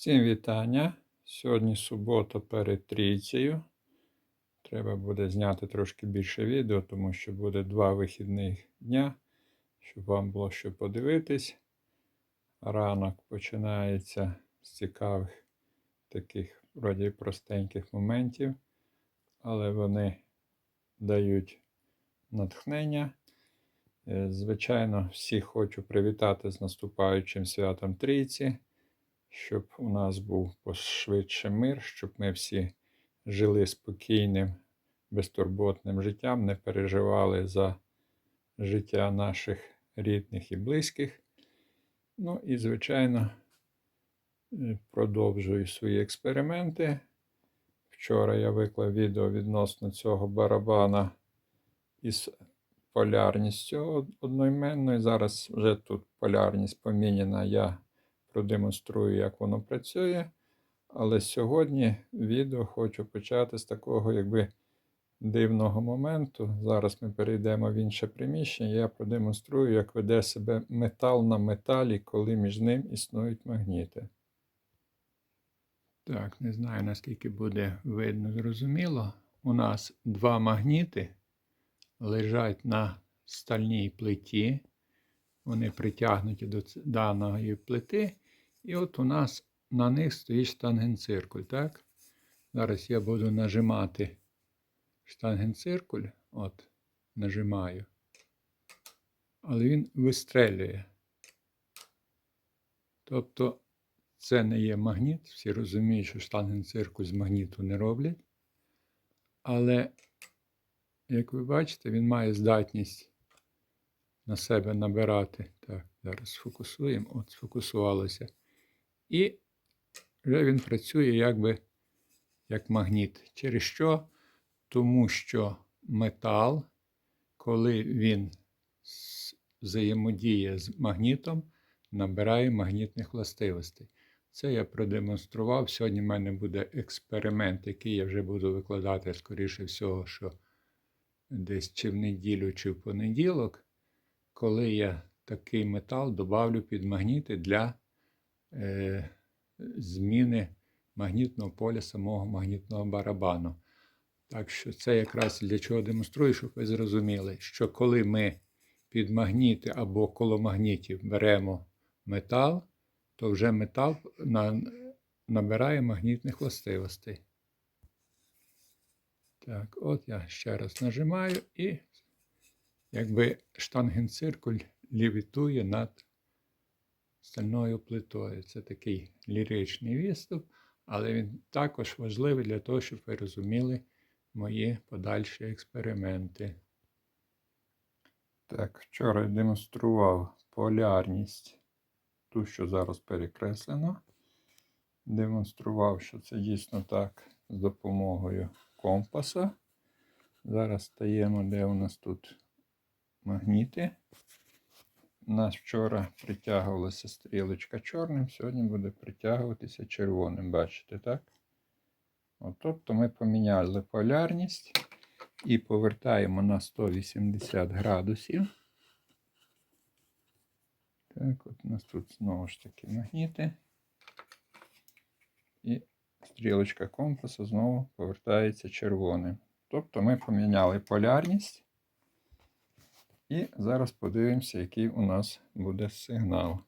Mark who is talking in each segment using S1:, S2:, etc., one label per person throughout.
S1: Всім вітання. Сьогодні субота перед трійцею. Треба буде зняти трошки більше відео, тому що буде два вихідних дня, щоб вам було що подивитись. Ранок починається з цікавих таких вроді простеньких моментів, але вони дають натхнення. Е, Звичайно, всіх хочу привітати з наступаючим святом Трійці щоб у нас був пошвидше мир, щоб ми всі жили спокійним, безтурботним життям, не переживали за життя наших рідних і близьких. Ну і, звичайно, е, продовжую свої експерименти. Вчора я виклав відео відносно цього барабана із полярністю одноіменною. Зараз вже тут полярність поміняна. Я продемонструю, як воно працює. Але сьогодні відео хочу почати з такого якби дивного моменту. Зараз ми перейдемо в інше приміщення. Я продемонструю, як веде себе метал на металі, коли між ним існують магніти. Так, не знаю, наскільки буде видно, зрозуміло. У нас два магніти лежать на стальній плиті. Вони притягнуті до даної плити. І от у нас на них стоїть штангенциркуль. так? Зараз я буду нажимати штангенциркуль. От, нажимаю. Але він вистрелює. Тобто це не є магніт. Всі розуміють, що штангенциркуль з магніту не роблять. Але, як ви бачите, він має здатність на себе набирати. Так, зараз сфокусуємо. От, сфокусувалося. І вже він працює якби як магніт. Через що? Тому що метал, коли він взаємодіє з магнітом, набирає магнітних властивостей. Це я продемонстрував. Сьогодні в мене буде експеримент, який я вже буду викладати, скоріше всього, що десь чи в неділю, чи в понеділок, коли я такий метал добавлю під магніти для зміни магнітного поля самого магнітного барабану. Так що це якраз для чого демонструю, щоб ви зрозуміли, що коли ми під магніти або коло магнітів беремо метал, то вже метал набирає магнітних властивостей. Так, от я ще раз нажимаю і якби штангенциркуль лівітує над стальною плитою. Це такий ліричний відступ, але він також важливий для того, щоб ви розуміли мої подальші експерименти. Так, вчора я демонстрував полярність, ту, що зараз перекреслено. Демонстрував, що це дійсно так з допомогою компаса. Зараз стаємо, де у нас тут магніти. У нас вчора притягувалася стрілочка чорним, сьогодні буде притягуватися червоним, бачите, так? От, Тобто ми поміняли полярність і повертаємо на 180 градусів. Так, от у нас тут знову ж таки магніти. І стрілочка компаса знову повертається червоним. Тобто ми поміняли полярність. І зараз подивимося, який у нас буде сигнал.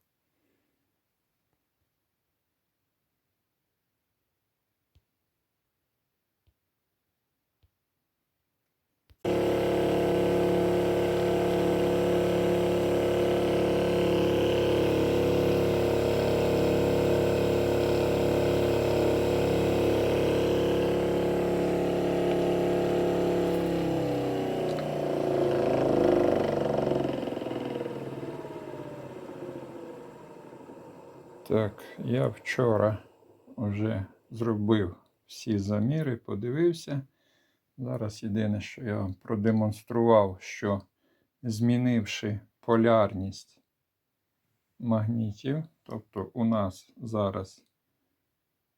S1: Так, я вчора вже зробив всі заміри, подивився. Зараз єдине, що я вам продемонстрував, що змінивши полярність магнітів, тобто у нас зараз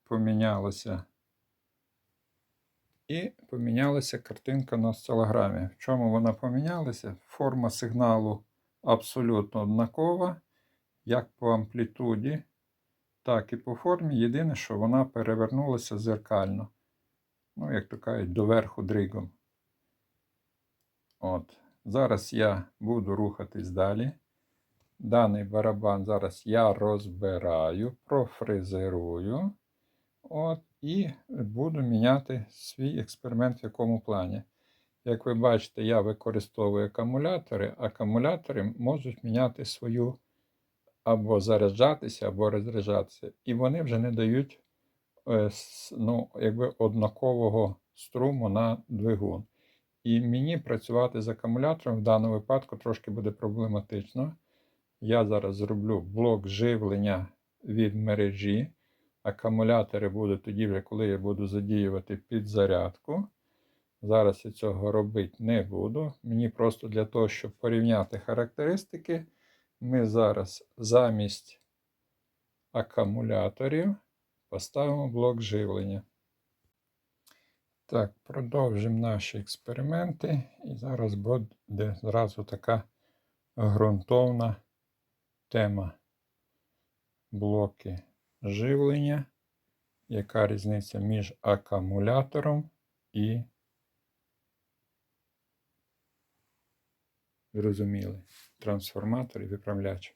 S1: помінялося і помінялася картинка на осцилограмі. В чому вона помінялася? Форма сигналу абсолютно однакова, як по амплітуді так і по формі. Єдине, що вона перевернулася зеркально. Ну, як то кажуть, доверху дригом. От. Зараз я буду рухатись далі. Даний барабан зараз я розбираю, профрезерую. От, і буду міняти свій експеримент в якому плані. Як ви бачите, я використовую акумулятори. Акумулятори можуть міняти свою або заряджатися, або розряджатися. І вони вже не дають е, ну, якби однакового струму на двигун. І мені працювати з акумулятором в даному випадку трошки буде проблематично. Я зараз зроблю блок живлення від мережі. Акумулятори будуть тоді, вже коли я буду задіювати підзарядку. Зараз я цього робити не буду. Мені просто для того, щоб порівняти характеристики, ми зараз замість акумуляторів поставимо блок живлення. Так, продовжимо наші експерименти. І зараз буде зразу така ґрунтовна тема. Блоки живлення. Яка різниця між акумулятором і зрозуміли, трансформатор і виправляч.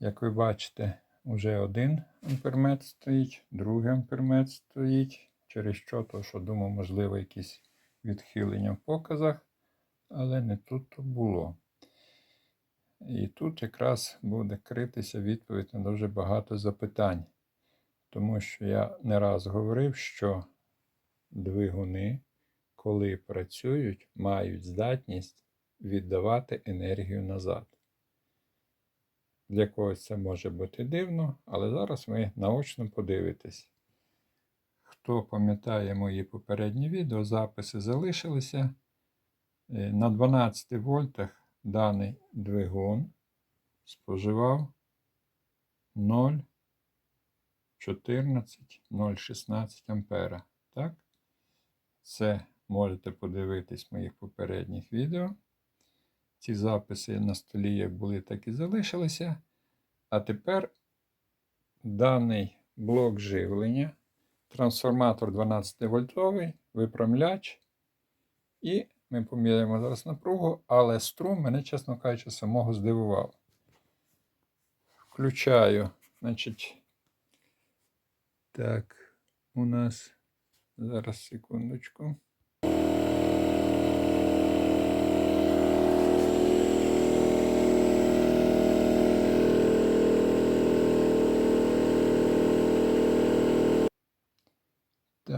S1: Як ви бачите, вже один ампермет стоїть, другий ампермет стоїть. Через що, то що думав, можливо, якісь відхилення в показах, але не тут то було. І тут якраз буде критися відповідь на дуже багато запитань. Тому що я не раз говорив, що двигуни, коли працюють, мають здатність віддавати енергію назад. Для когось це може бути дивно, але зараз ви наочно подивитесь. Хто пам'ятає мої попередні відео, записи залишилися. Е, На 12 вольтах даний двигун споживав 0,14, 0,16 ампера. Так? Це можете подивитись в моїх попередніх відео. Ці записи на столі як були, так і залишилися. А тепер даний блок живлення, трансформатор 12 вольтовий, випрямляч. І ми поміряємо зараз напругу, але струм мене, чесно кажучи, самого здивував. Включаю, значить, так, у нас зараз секундочку.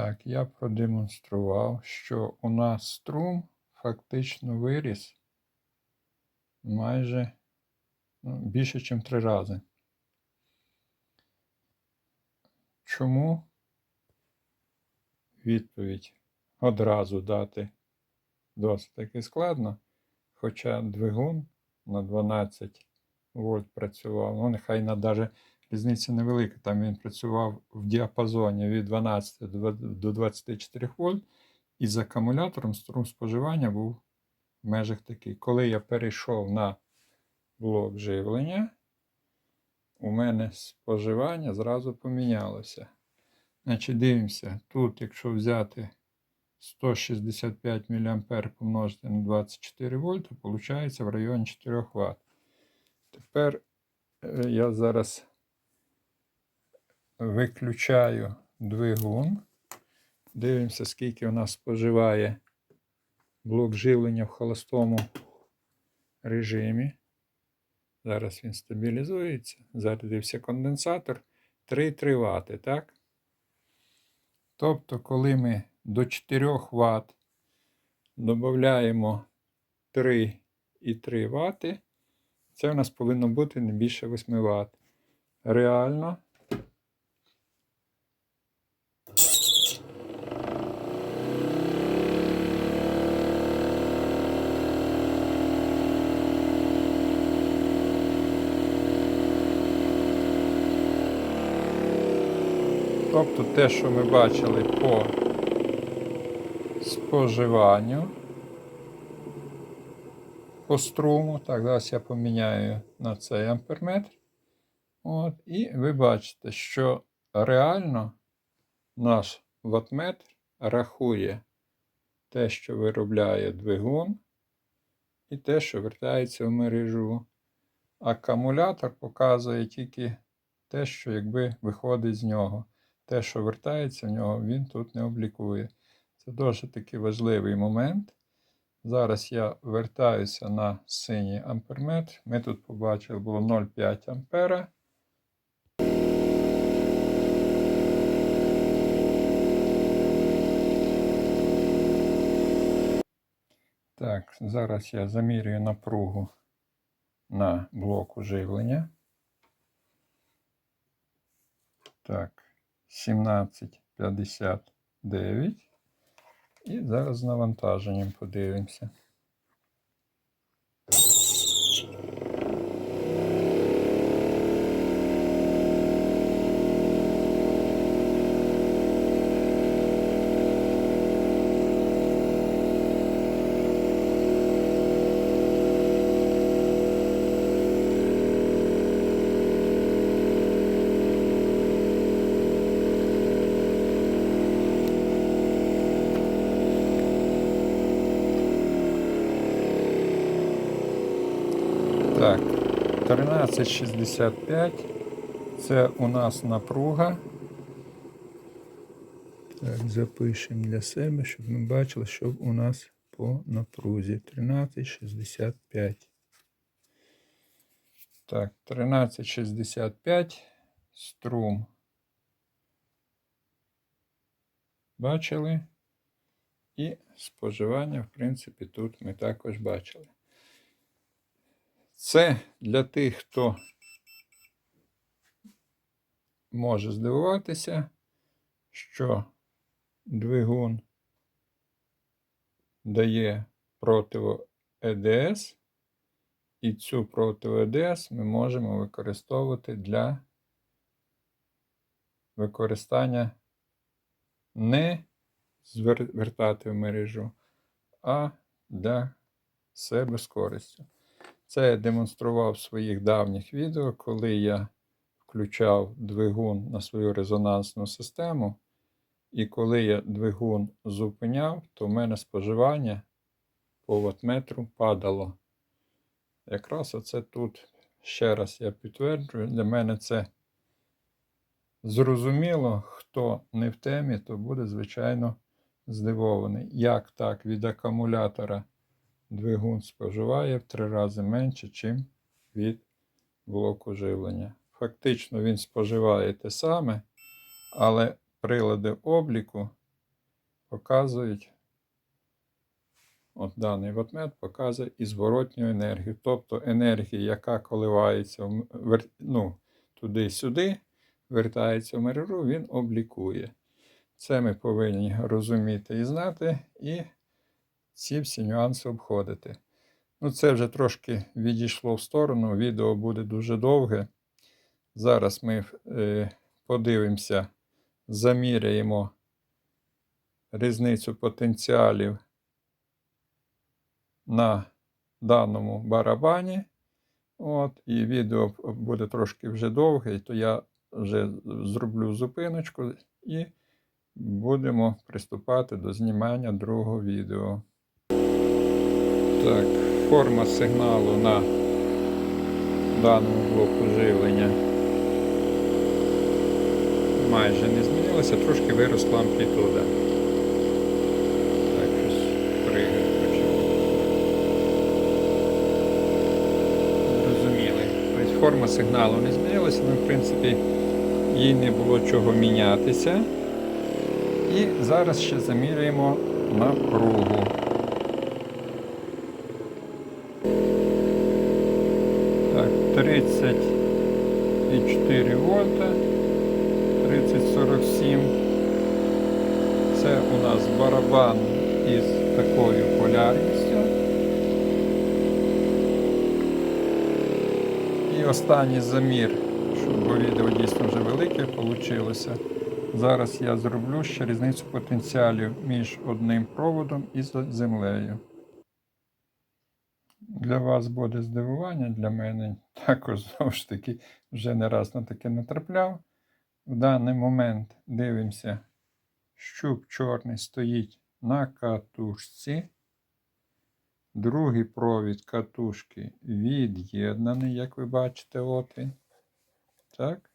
S1: Так, я продемонстрував, що у нас струм фактично виріс майже ну, більше, ніж три рази. Чому? Відповідь одразу дати досить таки складно. Хоча двигун на 12 вольт працював, ну нехай на даже різниця невелика. Там він працював в діапазоні від 12 до 24 вольт, і з акумулятором струм споживання був в межах такий. Коли я перейшов на блок живлення, у мене споживання зразу помінялося. Значить, дивимося, тут, якщо взяти 165 мА помножити на 24 вольта, виходить в районі 4 Вт. Тепер е, я зараз виключаю двигун. Дивимося, скільки у нас споживає блок живлення в холостому режимі. Зараз він стабілізується. Зарядився конденсатор 3,3 Вт, так? Тобто, коли ми до 4 Вт додаємо 3,3 Вт, це у нас повинно бути не більше 8 Вт. Реально. Тобто те, що ми бачили по споживанню, по струму, так, зараз я поміняю на цей амперметр. От, і ви бачите, що реально наш ватметр рахує те, що виробляє двигун, і те, що вертається в мережу. Акумулятор показує тільки те, що якби виходить з нього. Те, що вертається в нього, він тут не облікує. Це дуже такий важливий момент. Зараз я вертаюся на синій амперметр. Ми тут побачили, було 0,5 ампера. Так, зараз я замірюю напругу на блоку живлення. Так, 17,59. І зараз з навантаженням подивимося. Так, 1365. Це у нас напруга. Так, запишемо для себе, щоб ми бачили, що у нас по напрузі. 1365. Так, 1365. Струм. Бачили? І споживання, в принципі, тут ми також бачили. Це для тих, хто може здивуватися, що двигун дає противо ЕДС, і цю противо ЕДС ми можемо використовувати для використання не звертати в мережу, а для себе з користю. Це я демонстрував в своїх давніх відео, коли я включав двигун на свою резонансну систему. І коли я двигун зупиняв, то в мене споживання по ватметру падало. Якраз оце тут, ще раз я підтверджую, для мене це зрозуміло, хто не в темі, то буде, звичайно, здивований. Як так від акумулятора двигун споживає в три рази менше, ніж від блоку живлення. Фактично він споживає те саме, але прилади обліку показують, от даний ватмет показує і зворотню енергію. Тобто енергія, яка коливається ну, туди-сюди, вертається в мережу, він облікує. Це ми повинні розуміти і знати, і ці всі нюанси обходити. Ну, це вже трошки відійшло в сторону, відео буде дуже довге. Зараз ми е, подивимося, заміряємо різницю потенціалів на даному барабані. От, і відео буде трошки вже довге, то я вже зроблю зупиночку і будемо приступати до знімання другого відео. Так, форма сигналу на даному блоку живлення майже не змінилася, трошки виросла амплітуда. Так, щось пригає почало. Зрозуміли. Тобто форма сигналу не змінилася, але в принципі їй не було чого мінятися. І зараз ще заміряємо напругу. Так, 30,4 вольта. 3047. Це у нас барабан із такою полярністю. І останній замір, щоб відео дійсно вже велике вийшло. Зараз я зроблю ще різницю потенціалів між одним проводом і землею. Для вас буде здивування, для мене також знову ж таки вже не раз на таке натрапляв. В даний момент дивимося, щуп чорний стоїть на катушці. Другий провід катушки від'єднаний, як ви бачите, от він. Так.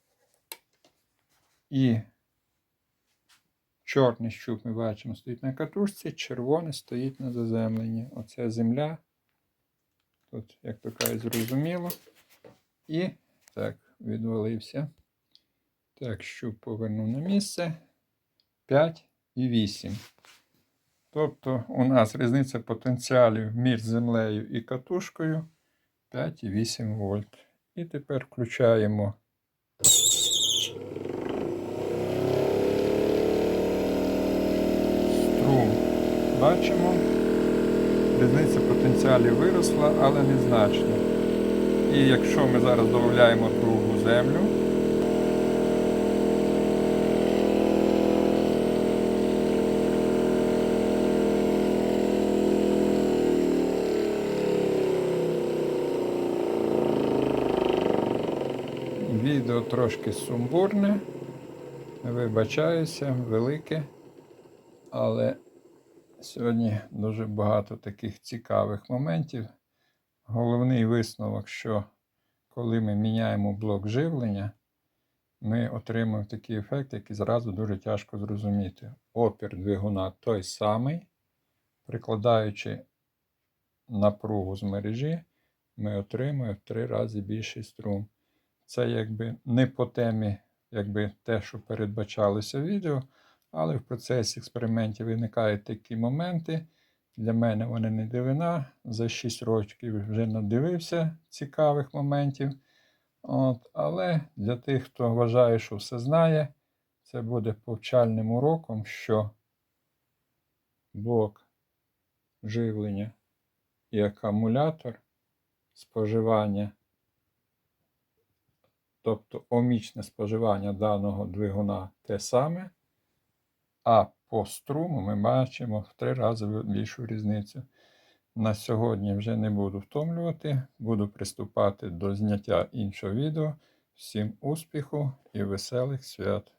S1: І чорний щуп ми бачимо стоїть на катушці, червоний стоїть на заземленні. Оце земля. Тут, як то кажуть, зрозуміло. І так, відвалився. Так, щуп повернув на місце. 5 і 8. Тобто у нас різниця потенціалів між землею і катушкою 5,8 вольт. І тепер включаємо. Струм. Бачимо. Різниця потенціалів виросла, але незначно. І якщо ми зараз додаємо другу землю, відео трошки сумбурне, вибачаюся, велике, але сьогодні дуже багато таких цікавих моментів. Головний висновок, що коли ми міняємо блок живлення, ми отримуємо такий ефект, який зразу дуже тяжко зрозуміти. Опір двигуна той самий, прикладаючи напругу з мережі, ми отримуємо в три рази більший струм. Це якби не по темі, якби те, що передбачалося в відео, але в процесі експериментів виникають такі моменти. Для мене вони не дивина. За 6 років вже надивився цікавих моментів. От, але для тих, хто вважає, що все знає, це буде повчальним уроком, що блок живлення і акумулятор споживання, тобто омічне споживання даного двигуна те саме, а по струму ми бачимо в три рази більшу різницю. На сьогодні вже не буду втомлювати, буду приступати до зняття іншого відео. Всім успіху і веселих свят!